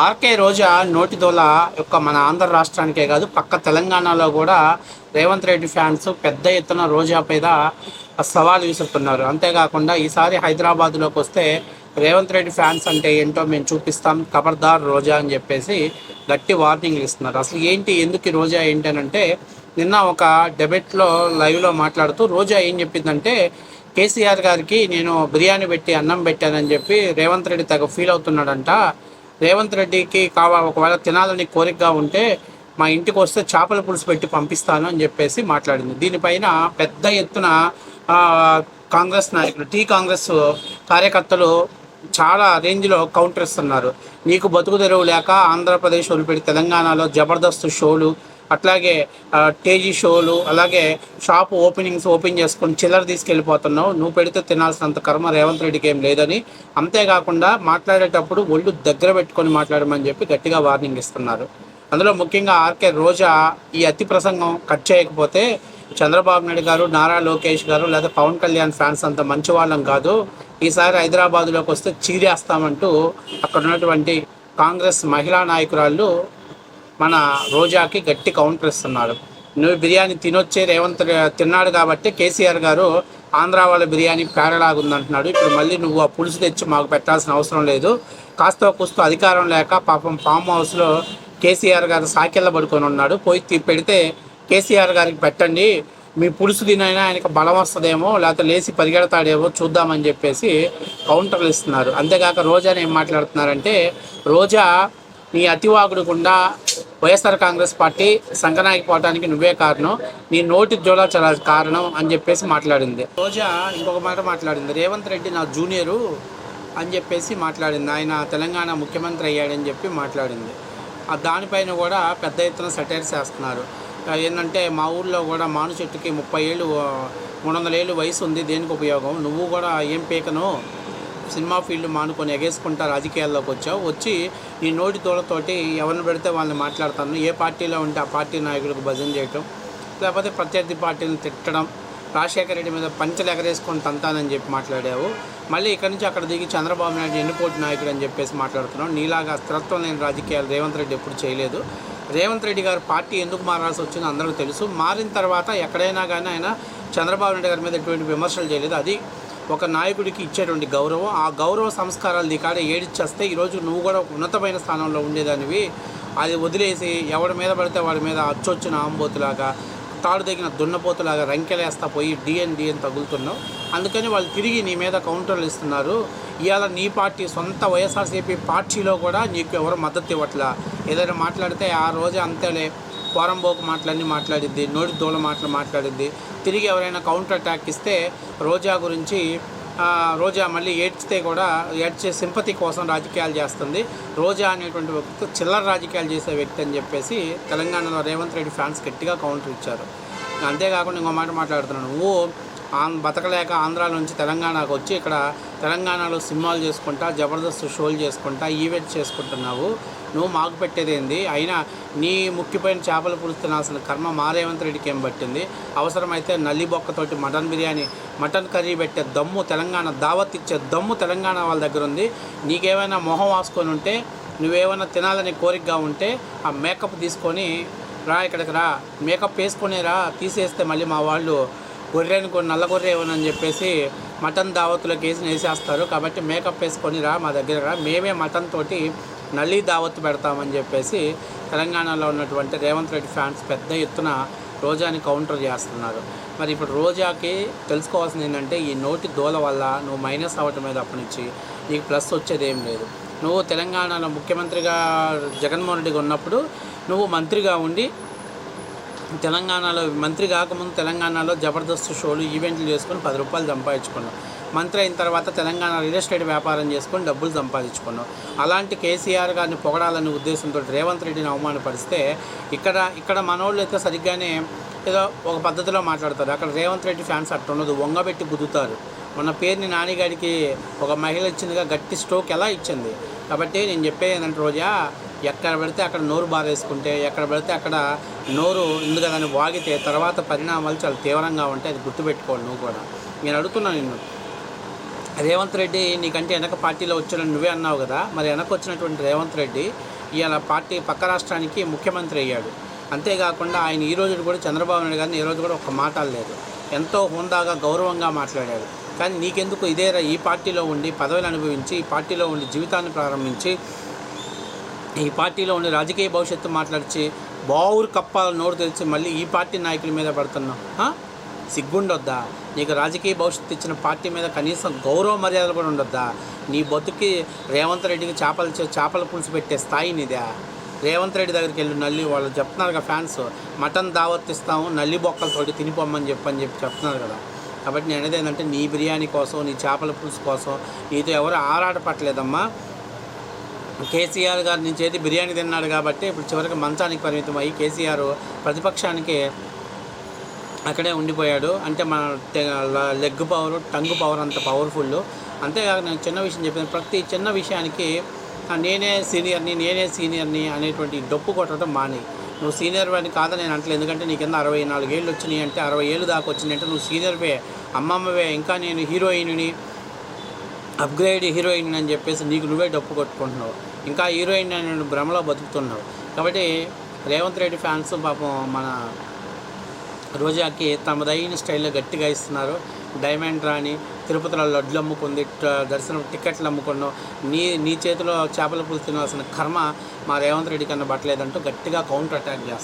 RK రోజా నోటి దోల యొక్క మన ఆంధ్ర రాష్ట్రానికే కాదు పక్క తెలంగాణలో కూడా రేవంత్ రెడ్డి ఫ్యాన్స్ పెద్ద ఎత్తున రోజా మీద సవాల్ విసురుతున్నారు. అంతేకాకుండా ఈసారి హైదరాబాద్లోకి వస్తే రేవంత్ రెడ్డి ఫ్యాన్స్ అంటే ఏంటో మేము చూపిస్తాం ఖబర్దార్ రోజా అని చెప్పేసి గట్టి వార్నింగ్లు ఇస్తున్నారు. అసలు ఏంటి ఎందుకు ఈ రోజా ఏంటి అని అంటే నిన్న ఒక డెబెట్లో లైవ్లో మాట్లాడుతూ రోజా ఏం చెప్పిందంటే కేసీఆర్ గారికి నేను బిర్యానీ పెట్టి అన్నం పెట్టానని చెప్పి రేవంత్ రెడ్డి తెగ ఫీల్ అవుతున్నాడంట. రేవంత్ రెడ్డికి కావా ఒకవేళ తినాలని కోరికగా ఉంటే మా ఇంటికి వస్తే చేపల పులుసు పెట్టి పంపిస్తాను అని చెప్పేసి మాట్లాడింది. దీనిపైన పెద్ద ఎత్తున కాంగ్రెస్ నాయకులు టీ కాంగ్రెస్ కార్యకర్తలు చాలా రేంజ్లో కౌంటర్ ఇస్తున్నారు. నీకు బతుకు తెరువు లేక ఆంధ్రప్రదేశ్ వదిలిపెట్టి తెలంగాణలో జబర్దస్త్ షోలు అట్లాగే టేజీ షోలు అలాగే షాప్ ఓపెనింగ్స్ ఓపెన్ చేసుకొని చిల్లర తీసుకెళ్ళిపోతున్నావు. నువ్వు పెడితే తినాల్సినంత కర్మ రేవంత్ రెడ్డికి ఏం లేదని. అంతేకాకుండా మాట్లాడేటప్పుడు ఒళ్ళు దగ్గర పెట్టుకొని మాట్లాడమని చెప్పి గట్టిగా వార్నింగ్ ఇస్తున్నారు. అందులో ముఖ్యంగా ఆర్కే రోజా ఈ అతి ప్రసంగం కట్ చేయకపోతే చంద్రబాబు నాయుడు గారు నారా లోకేష్ గారు లేదా పవన్ కళ్యాణ్ ఫ్యాన్స్ అంత మంచి వాళ్ళం కాదు. ఈసారి హైదరాబాద్లోకి వస్తే చీరేస్తామంటూ అక్కడ ఉన్నటువంటి కాంగ్రెస్ మహిళా నాయకురాళ్ళు మన రోజాకి గట్టి కౌంటర్ ఇస్తున్నారు నువ్వు బిర్యానీ తినొచ్చే రేవంత్ తిన్నాడు కాబట్టి కేసీఆర్ గారు ఆంధ్ర వాళ్ళ బిర్యానీ పేరలాగుందంటున్నాడు. ఇప్పుడు మళ్ళీ నువ్వు ఆ పులుసు తెచ్చి మాకు పెట్టాల్సిన అవసరం లేదు. కాస్త కూస్తో అధికారం లేక పాపం ఫామ్ హౌస్లో కేసీఆర్ గారు సాకెళ్ళ పడుకొని ఉన్నాడు. పోయి పెడితే కేసీఆర్ గారికి పెట్టండి. మీ పులుసు తినైనా ఆయనకి బలం వస్తుందేమో లేకపోతే లేచి పరిగెడతాడేమో చూద్దామని చెప్పేసి కౌంటర్లు ఇస్తున్నారు. అంతేకాక రోజాని ఏం మాట్లాడుతున్నారంటే రోజా నీ అతివాగుడు గుండా వైఎస్ఆర్ కాంగ్రెస్ పార్టీ సంకనాకి పోవడానికి నువ్వే కారణం. నీ నోటి జోలా చాలా కారణం అని చెప్పేసి మాట్లాడింది. రోజా ఇంకొక మాట మాట్లాడింది. రేవంత్ రెడ్డి నా జూనియరు అని చెప్పేసి మాట్లాడింది. ఆయన తెలంగాణ ముఖ్యమంత్రి అయ్యాడని చెప్పి మాట్లాడింది. దానిపైన కూడా పెద్ద ఎత్తున సెటైర్స్ వేస్తున్నారు ఏంటంటే మా ఊర్లో కూడా మాను చెట్టుకి ముప్పై ఏళ్ళు మూడు వందల ఏళ్ళు వయసు ఉంది. దేనికి ఉపయోగం? నువ్వు కూడా ఏం పీకను? సినిమా ఫీల్డ్ మానుకొని ఎగేసుకుంటా రాజకీయాల్లోకి వచ్చావు. వచ్చి ఈ నోటి తోలతోటి ఎవరిని పెడితే వాళ్ళని మాట్లాడతాను. ఏ పార్టీలో ఉంటే ఆ పార్టీ నాయకులకు భజన చేయటం లేకపోతే ప్రత్యర్థి పార్టీని తిట్టడం రాజశేఖర రెడ్డి మీద పంచలు ఎగరేసుకొని తంతానని చెప్పి మాట్లాడావు. మళ్ళీ ఇక్కడి నుంచి అక్కడ దిగి చంద్రబాబు నాయుడు ఎన్నుపోటు నాయకుడు అని చెప్పేసి మాట్లాడుతున్నాం నీలాగా స్థిరత్వం లేని రాజకీయాలు రేవంత్ రెడ్డి ఎప్పుడు చేయలేదు. రేవంత్ రెడ్డి గారు పార్టీ ఎందుకు మారాల్సి వచ్చిందో అందరూ తెలుసు. మారిన తర్వాత ఎక్కడైనా కానీ ఆయన చంద్రబాబు నాయుడు గారి మీద ఎటువంటి విమర్శలు చేయలేదు. అది ఒక నాయకుడికి ఇచ్చేటువంటి గౌరవం ఆ గౌరవ సంస్కారాలు నీ కాడ ఏడిచ్చేస్తే ఈరోజు నువ్వు కూడా ఒక ఉన్నతమైన స్థానంలో ఉండేదానివి. అది వదిలేసి ఎవడి మీద పడితే వాడి మీద అచ్చొచ్చిన ఆంబోతులాగా తాడు తగిన దున్నపోతులాగా రంకెలేస్తా పోయి డిఎన్ డిఎన్ తగులుతున్నావు. అందుకని వాళ్ళు తిరిగి నీ మీద కౌంటర్లు ఇస్తున్నారు. ఇవాళ నీ పార్టీ సొంత వైఎస్ఆర్సీపీ పార్టీలో కూడా నీకు ఎవరు మద్దతు ఇవ్వట్లా? ఏదైనా మాట్లాడితే ఆ రోజే అంతేలే. పోరంబోకు మాటలన్నీ మాట్లాడిద్ది నోటి దూల మాటలు మాట్లాడిద్ది. తిరిగి ఎవరైనా కౌంటర్ అటాక్ ఇస్తే రోజా గురించి రోజా మళ్ళీ ఏడ్చితే కూడా ఏడ్చే సింపతి కోసం రాజకీయాలు చేస్తుంది. రోజా అనేటువంటి వ్యక్తి చిల్లర రాజకీయాలు చేసే వ్యక్తి అని చెప్పేసి తెలంగాణలో రేవంత్ రెడ్డి ఫ్యాన్స్ గట్టిగా కౌంటర్ ఇచ్చారు. అంతేకాకుండా ఇంకో మాట మాట్లాడుతున్నాను. నువ్వు ఆం బతకలేక ఆంధ్ర నుంచి తెలంగాణకు వచ్చి ఇక్కడ తెలంగాణలో సినిమాలు చేసుకుంటా జబర్దస్త్ షోలు చేసుకుంటా ఈవెంట్ చేసుకుంటున్నావు. నువ్వు మాకు పెట్టేదేంది? అయినా నీ ముక్కిపోయిన చేపలు పులుసు కర్మ మా రేవంత్ రెడ్డికి ఏం పట్టింది? అవసరమైతే నల్లి బొక్కతోటి మటన్ బిర్యానీ మటన్ కర్రీ పెట్టే దమ్ము తెలంగాణ దావత్ ఇచ్చే దమ్ము తెలంగాణ వాళ్ళ దగ్గర ఉంది. నీకేమైనా మొహం వాసుకొని ఉంటే నువ్వేమైనా తినాలని కోరికగా ఉంటే ఆ మేకప్ తీసుకొని రా ఇక్కడికి రా. మేకప్ వేసుకునేరా తీసేస్తే మళ్ళీ మా వాళ్ళు గొర్రెని కొన్ని నల్ల గొర్రె ఇవ్వనని చెప్పేసి మటన్ దావత్తులకు వేసి వేసేస్తారు. కాబట్టి మేకప్ వేసుకొని రా మా దగ్గర రా. మేమే మటన్ తోటి నల్లి దావత్ పెడతామని చెప్పేసి తెలంగాణలో ఉన్నటువంటి రేవంత్ రెడ్డి ఫ్యాన్స్ పెద్ద ఎత్తున రోజాని కౌంటర్ చేస్తున్నారు. మరి ఇప్పుడు రోజాకి తెలుసుకోవాల్సింది ఏంటంటే ఈ నోటి దోల వల్ల నువ్వు మైనస్ అవ్వటం తప్ప నుంచి నీకు ప్లస్ వచ్చేది ఏం లేదు. నువ్వు తెలంగాణలో ముఖ్యమంత్రిగా జగన్మోహన్ రెడ్డిగా ఉన్నప్పుడు నువ్వు మంత్రిగా ఉండి తెలంగాణలో మంత్రి కాకముందు తెలంగాణలో జబర్దస్త్ షోలు ఈవెంట్లు చేసుకొని పది రూపాయలు సంపాదించుకున్నాం. మంత్రి అయిన తర్వాత తెలంగాణ రియల్ ఎస్టేట్ వ్యాపారం చేసుకొని డబ్బులు సంపాదించుకున్నాం. అలాంటి కేసీఆర్ గారిని పొగడాలనే ఉద్దేశంతో రేవంత్ రెడ్డిని అవమానపరిస్తే ఇక్కడ ఇక్కడ మనోళ్ళు అయితే సరిగ్గానే ఏదో ఒక పద్ధతిలో మాట్లాడతారు. అక్కడ రేవంత్ రెడ్డి ఫ్యాన్స్ అట్ట ఉండదు వంగబెట్టి గుద్దుతారు. మొన్న పేరుని నానిగాడికి ఒక మహిళ ఇచ్చిందిగా గట్టి స్ట్రోక్ ఎలా ఇచ్చింది? కాబట్టి నేను చెప్పేది ఏంటంటే రోజా ఎక్కడ పడితే అక్కడ నోరు బారేసుకుంటే ఎక్కడ పెడితే అక్కడ నోరు ఎందుకని వాగితే తర్వాత పరిణామాలు చాలా తీవ్రంగా ఉంటాయి అది గుర్తుపెట్టుకోవాలి నువ్వు కూడా. నేను అడుగుతున్నాను నిన్ను. రేవంత్ రెడ్డి నీకంటే వెనక పార్టీలో వచ్చిన నువ్వే అన్నావు కదా మరి వెనక వచ్చినటువంటి రేవంత్ రెడ్డి ఇవాళ పార్టీ పక్క రాష్ట్రానికి ముఖ్యమంత్రి అయ్యాడు. అంతేకాకుండా ఆయన ఈ రోజు కూడా చంద్రబాబు నాయుడు గారిని ఈ రోజు కూడా ఒక మాట లేదు. ఎంతో హుందాగా గౌరవంగా మాట్లాడాడు. కానీ నీకెందుకు ఇదే ఈ పార్టీలో ఉండి పదవిని అనుభవించి ఈ పార్టీలో ఉండి జీవితాన్ని ప్రారంభించి ఈ పార్టీలో ఉండి రాజకీయ భవిష్యత్తు మాట్లాడిచి బావురు కప్పాల నోరు తెరిచి మళ్ళీ ఈ పార్టీ నాయకుల మీద పడుతున్నావు. సిగ్గుండొద్దా? నీకు రాజకీయ భవిష్యత్తు ఇచ్చిన పార్టీ మీద కనీసం గౌరవ మర్యాదలు కూడా ఉండొద్దా? నీ బతుకి రేవంత్ రెడ్డికి చేపలు చే- చేపల పులుసు పెట్టే స్థాయి నీదా? రేవంత్ రెడ్డి దగ్గరికి వెళ్ళి నల్లి వాళ్ళు చెప్తున్నారు కదా ఫ్యాన్స్. మటన్ దావత్ ఇస్తాము నల్లి బొక్కలతోటి తినిపోమ్మని చెప్పని చెప్పి చెప్తున్నారు కదా. కాబట్టి నేను అనేది ఏంటంటే నీ బిర్యానీ కోసం నీ చేపల పులుసు కోసం నీతో ఎవరు ఆరాటపట్టలేదమ్మా కేసీఆర్ గారి నుంచి అయితే బిర్యానీ తిన్నాడు కాబట్టి ఇప్పుడు చివరికి మంచానికి పరిమితం అయ్యి కేసీఆర్ ప్రతిపక్షానికి అక్కడే ఉండిపోయాడు. అంటే మన లెగ్ పవర్ టంగ్ పవర్ అంత పవర్ఫుల్ అంతేకాక నేను చిన్న విషయం చెప్పాను ప్రతి చిన్న విషయానికి నేనే సీనియర్ని నేనే సీనియర్ని అనేటువంటి డొప్పు కొట్టడం మాని నువ్వు సీనియర్ అని కాదని నేను అంటలేదు. ఎందుకంటే నీ కింద అరవై నాలుగు ఏళ్ళు వచ్చినాయి అంటే అరవై ఏళ్ళు దాకా వచ్చినాయి అంటే నువ్వు సీనియర్వే అమ్మమ్మవే ఇంకా నేను హీరోయిన్ని అప్గ్రేడ్ హీరోయిన్ అని చెప్పేసి నీకు నువ్వే డప్పు కొట్టుకుంటున్నావు. ఇంకా హీరోయిన్ అని భ్రమలో బతుకుతున్నావు. కాబట్టి రేవంత్ రెడ్డి ఫ్యాన్స్ పాపం మన రోజాకి తమదైన స్టైల్లో గట్టిగా ఇస్తున్నారు. డైమండ్ రాణి తిరుపతిలో లడ్లు అమ్ముకుంది దర్శనం టికెట్లు అమ్ముకున్నాం. నీ నీ చేతిలో చేపల పులుసు తినాల్సిన కర్మ మా రేవంత్ రెడ్డి కన్నా పట్టలేదంటూ గట్టిగా కౌంటర్ అటాక్ చేస్తారు.